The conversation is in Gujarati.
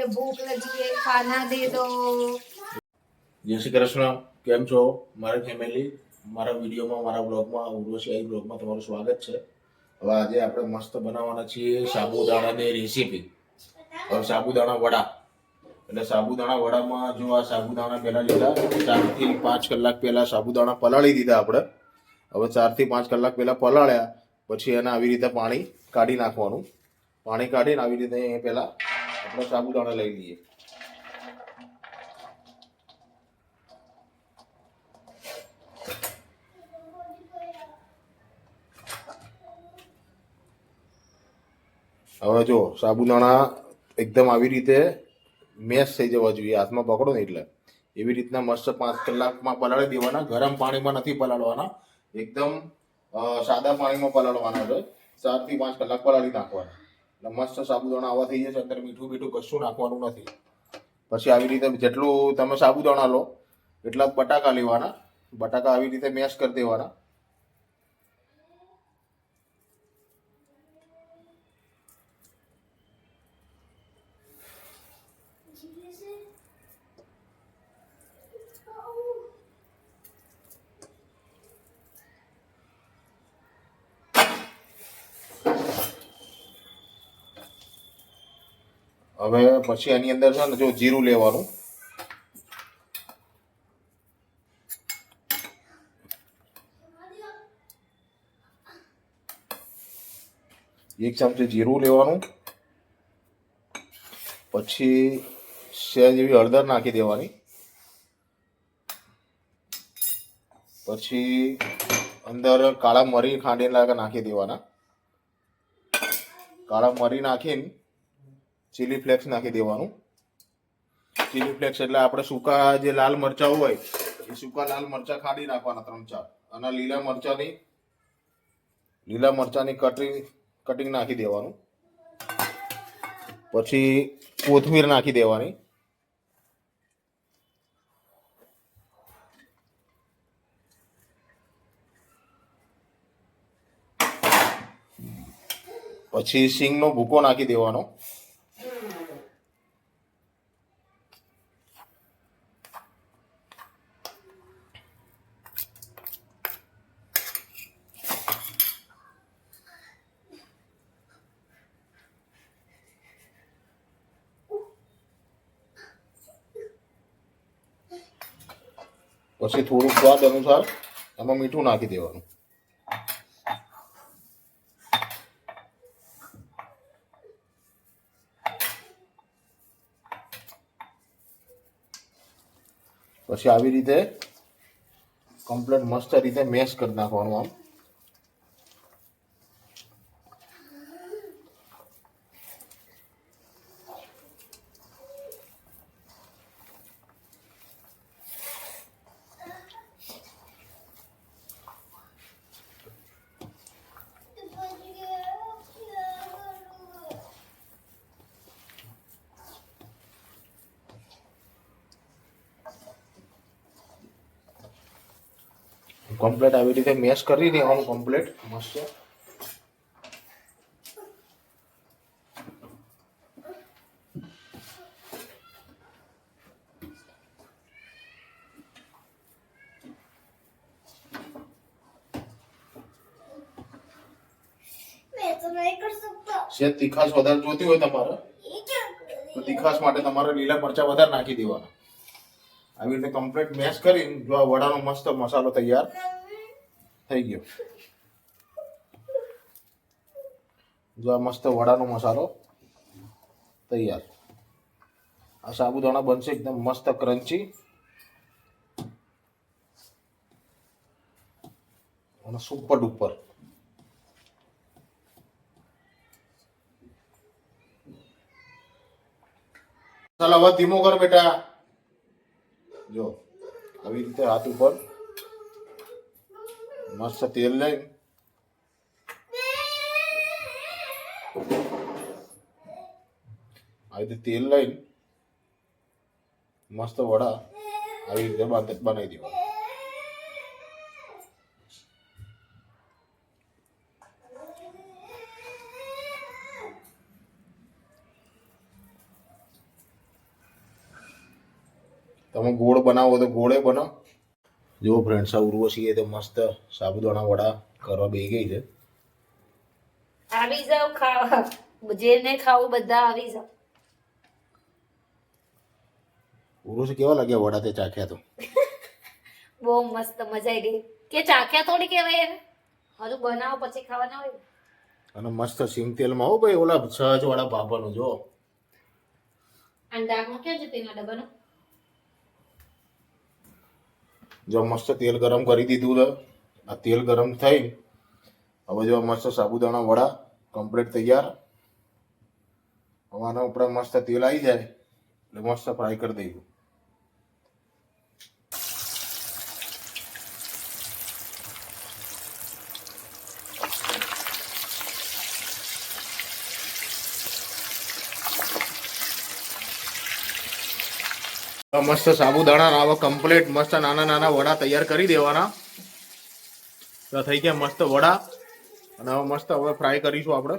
કે ભૂખ લગી હે ખાના દે દો. જય શ્રી કૃષ્ણ, કેમ છો? મારા ફેમિલી મારા વિડીયોમાં, મારા બ્લોગમાં ઉર્વશી આઈ બ્લોગમાં તમારું સ્વાગત છે. હવે આજે આપણે મસ્ત બનાવવાના છીએ સાબુદાણાની રેસીપી હવે સાબુદાણા વડા. એટલે સાબુદાણા વડામાં જો આ સાબુદાણા પહેલાં લીધા, ચારથી પાંચ કલાક પહેલાં સાબુદાણા પલાળી દીધા આપણે. હવે ચારથી પાંચ કલાક પહેલાં પલાળ્યા, પછી એને આવી રીતે પાણી કાઢી નાખવાનું. પાણી કાઢીને આવી રીતે એ પહેલાં આપણે સાબુદાણા લઈ લઈએ હવે જો સાબુદાણા એકદમ આવી રીતે મેશ થઈ જવા જોઈએ હાથમાં પકડો ને એટલે. એવી રીતના મસ્ત પાંચ કલાકમાં પલાળી દેવાના ગરમ પાણીમાં નથી પલાળવાના એકદમ અ, સાદા પાણીમાં પલાળવાના છે. ચારથી પાંચ કલાક પલાળી નાખવાના. એટલે મસ્ત સાબુદાણા આવા થઈ જશે. અંદર મીઠું મીઠું કશું નાખવાનું નથી. પછી આવી રીતે જેટલું તમે સાબુદાણા લો, એટલા બટાકા લેવાના. બટાકા આવી રીતે મેશ કરી દેવાના. હવે પછી એની અંદર છે ને જો જીરું લેવાનું. એક ચમચી જીરું લેવાનું. પછી શેર જેવી હળદર નાખી દેવાની. પછી અંદર કાળા મરી ખાંડીને નાખી દેવાના. કાળા મરી નાખીને ચીલી ફ્લેક્સ નાખી દેવાનું. ચીલી ફ્લેક્સ એટલે આપણે સૂકા જે લાલ મરચાં હોય, એ સૂકા લાલ મરચાં ખાડી નાખવાના ત્રણ ચાર. અને લીલા મરચાંની લીલા મરચાંની કટિંગ કટિંગ નાખી દેવાનું. પછી કોથમીર નાખી દેવાની. પછી સિંગનો ભૂકો નાખી દેવાનો. પછી થોડું સ્વાદ અનુસાર એમાં મીઠું નાખી દેવાનું. પછી આવી રીતે કમ્પ્લેટ મસ્ત રીતે મેશ કરી નાખવાનું આમ. કમ્પ્લેટ આવી રીતે મેશ કરી દેવાનું કમ્પ્લેટ મસ્ત જે તીખાશ વધારે જોતી હોય તમારે તો તીખાશ માટે તમારે લીલા મરચા વધારે નાખી દેવાના આવી રીતે કમ્પ્લીટ મેશ કરીને જો આ વડાનો મસ્ત મસાલો તૈયાર થઈ ગયો. જો આ મસ્ત વડાનો મસાલો તૈયાર. આ સાબુદાણા બનશે એકદમ મસ્ત ક્રન્ચી અને સુપર ડુપર. ચાલ હવે ધીમો કર બેટા. જો, આવી રીતે હાથ ઉપર મસ્ત તેલ લઈ. આવી રીતે તેલ લઈને મસ્ત વડા આવી રીતે બનાવી દેવા. તમે ગોળ બનાવો તો ગોળે બનાવ. જો ફ્રેન્ડ્સ આ ઉર્વશી એ તો મસ્ત સાબુદાણા વડા કરવા બે ગઈ છે. આવી જાવ ખાવા. જેને ખાવું બધા આવી જાવ ઉર્વશી કેવા લાગ્યા વડા તે ચાખ્યા તો? બહુ મસ્ત મજા આવી ગઈ. કે ચાખ્યા થોડી કહેવાય એને? હજુ બનાવો પછી ખાવાના હોય અને મસ્ત સિંગ તેલમાં હો ભાઈ ઓલા છ વાળા પાપાનું જો. અને ડાકમાં ક્યાં છે તેના ડબ્બાનો? જો મસ્ત તેલ ગરમ કરી દીધું છે. આ તેલ ગરમ થઈ. હવે જો મસ્ત સાબુદાણા વડા કમ્પ્લીટ તૈયાર. હવે આના ઉપર મસ્ત તેલ આવી જાય. એટલે મસ્ત ફ્રાય કરી દઈશું. મસ્ત સાબુદાણા આવા કમ્પ્લીટ મસ્ત નાના નાના વડા તૈયાર કરી દેવાના. તો થઈ ગયા મસ્ત વડા. અને હવે મસ્ત હવે ફ્રાય કરીશું આપણે.